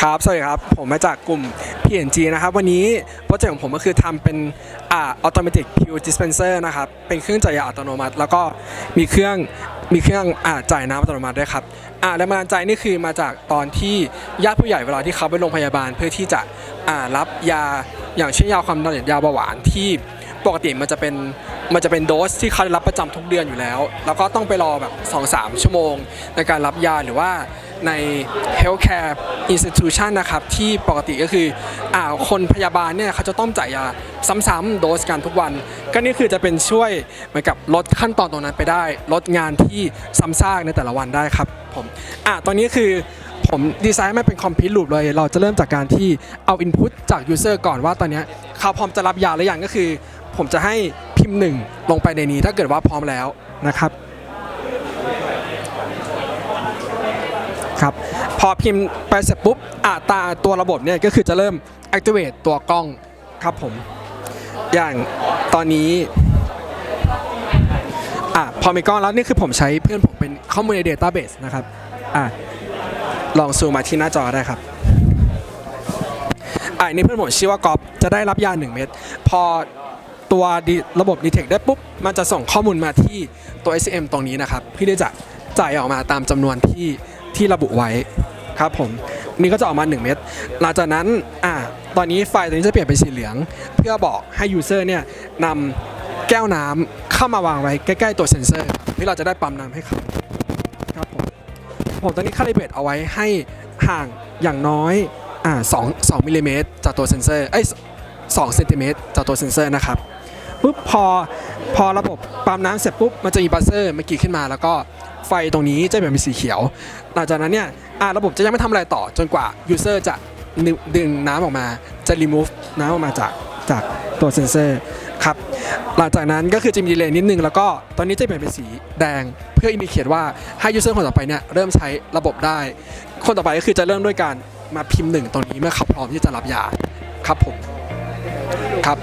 ครับ สวัสดีครับ ผมมาจากกลุ่ม PNG นะครับ วันนี้โปรเจกต์ของผมก็คือทำเป็นอ่า automatic pill dispenser นะครับ เป็นเครื่องจ่ายยาอัตโนมัติ แล้วก็มีเครื่องมีเครื่องอ่าจ่ายน้ำอัตโนมัติด้วยครับอ่าแรงบันดาลใจนี่คือมาจากตอนที่ญาติผู้ใหญ่เวลาที่เขาไปโรงพยาบาลเพื่อที่จะอ่ารับยาอย่างเช่นยาความดันยาเบาหวานที่ ปกติมันจะเป็นมันจะเป็นโดสที่เขาได้รับประจำทุกเดือนอยู่แล้ว แล้วก็ต้องไปรอแบบ2-3 ชั่วโมง ในการรับยาหรือว่าใน healthcare institution นะครับ ที่ปกติก็คืออ่าคนพยาบาลเนี่ยเขาจะต้องจ่ายยาซ้ำๆโดสกันทุกวัน ก็นี่คือจะเป็นช่วยเหมือนกับลดขั้นตอนตรงนั้นไปได้ ลดงานที่ซ้ำซากในแต่ละวันได้ครับผมอะตอนนี้คือผมดีไซน์มันเป็น complete loop เลย เราจะเริ่มจากการที่เอา input จาก user ก่อนว่าตอนนี้เขาพร้อมจะรับยาหรือยังก็คือ ผมจะให้พิมพ์หนึ่งลงไปในนี้ถ้าเกิดว่าพร้อมแล้วนะครับครับพอพิมพ์ไปเสร็จปุ๊บอ่าตาตัวระบบเนี่ยก็คือจะเริ่ม activate ตัวกล้องครับผม อย่างตอนนี้อะพอมีกล้องแล้วนี่คือผมใช้เพื่อนผมเป็นข้อมูลใน database นะครับอะลองซูมมาที่หน้าจอได้ครับอะนี่เพื่อนผมชื่อว่ากอฟจะได้รับยา 1 เม็ดพอ ตัวระบบ detect ได้ปุ๊บ มันจะส่งข้อมูลมาที่ตัว SCM ตรงนี้นะครับเพื่อที่จะจ่ายออกมาตามจำนวนที่ที่ระบุไว้ครับผมนี่ก็จะออกมา 1 เม็ดหลังจากนั้นอ่าตอนนี้ไฟล์ตัวนี้จะเปลี่ยนเป็นสีเหลือง เพื่อบอกให้ user เนี่ยนำแก้วน้ำเข้ามาวางไว้ใกล้ๆตัวเซนเซอร์ที่เราจะได้ปั๊มน้ำให้เขาครับผมผมตอนนี้คาลิเบรตเอาไว้ให้ห่างอย่างน้อยอ่าสองสองมิลลิเมตรจากตัวเซนเซอร์เอ้ ยสองเซนติเมตรจากตัวเซ็นเซอร์นะครับปุ๊บพอพอระบบปั๊มน้ำเสร็จปุ๊บมันจะมีบัซเซอร์เมื่อกี้ขึ้นมา แล้วก็ไฟตรงนี้จะเปลี่ยนเป็นสีเขียว หลังจากนั้นเนี่ยอ่าระบบจะยังไม่ทำอะไรต่อจนกว่ายูเซอร์จะดึงน้ำออกมาจะ remove น้ำออกมาจากจากตัวเซ็นเซอร์ครับหลังจากนั้นก็คือจะมีดีเลย์นิดนึง แล้วก็ตอนนี้จะเปลี่ยนเป็นสีแดง เพื่ออินดิเคตว่าให้ยูเซอร์คนต่อไปเนี่ยเริ่มใช้ระบบได้ คนต่อไปก็คือจะเริ่มด้วยการมาพิมพ์หนึ่งตรงนี้เมื่อเขาพร้อมที่จะรับยาครับผม ครับ